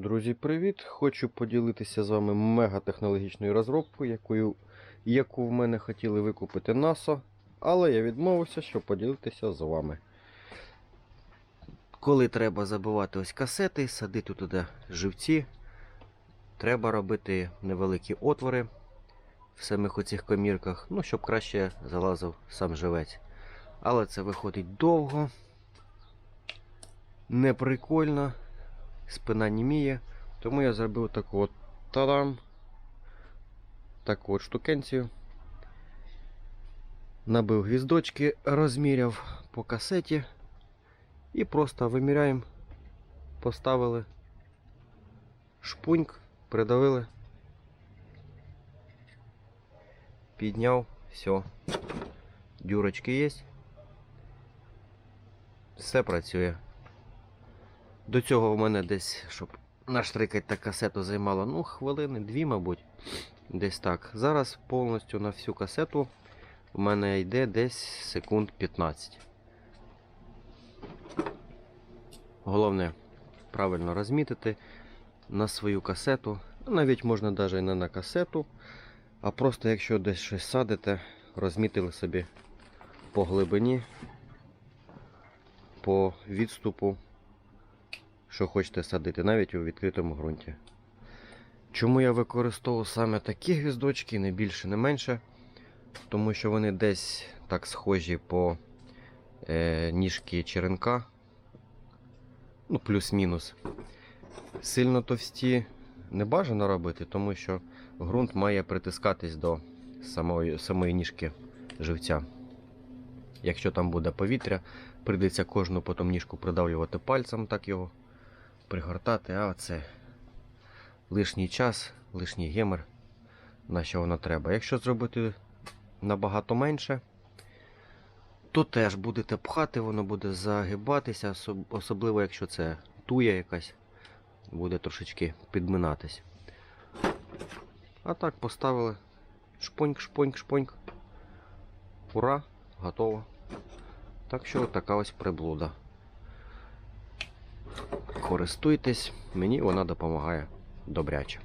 Друзі, привіт! Хочу поділитися з вами мегатехнологічною розробкою, якою, яку в мене хотіли викупити NASA, але я відмовився, щоб поділитися з вами. Коли треба забивати ось касети, садити туди живці, треба робити невеликі отвори в самих оцих комірках, ну, щоб краще залазив сам живець. Але це виходить довго, неприкольно спина німіє. Тому я зробив таку от тадам. Таку от штукенцію. Набив гвіздочки, розміряв по касеті. І просто виміряємо. Поставили шпуньк, придавили. Підняв, все. Дюрочки є. Все працює. До цього в мене десь, щоб наштрикати та касету займало, ну, хвилини, дві, мабуть. Десь так. Зараз повністю на всю касету в мене йде десь секунд 15. Головне правильно розмітити на свою касету. Ну, Навіть можна навіть не на касету, а просто якщо десь щось садите, розмітили собі по глибині, по відступу що хочете садити, навіть у відкритому ґрунті. Чому я використовую саме такі гвіздочки, не більше, не менше, тому що вони десь так схожі по е, ніжки черенка, ну, плюс-мінус. Сильно товсті не бажано робити, тому що ґрунт має притискатись до самої, самої ніжки живця. Якщо там буде повітря, прийдеться кожну потім ніжку придавлювати пальцем, так його пригортати, а це лишній час, лишній гемор, на що воно треба. Якщо зробити набагато менше, то теж будете пхати, воно буде загибатися, особливо якщо це туя якась, буде трошечки підминатись. А так поставили шпоньк, шпоньк, шпоньк. Ура, готово. Так що така ось приблуда користуйтесь, мені вона допомагає добряче.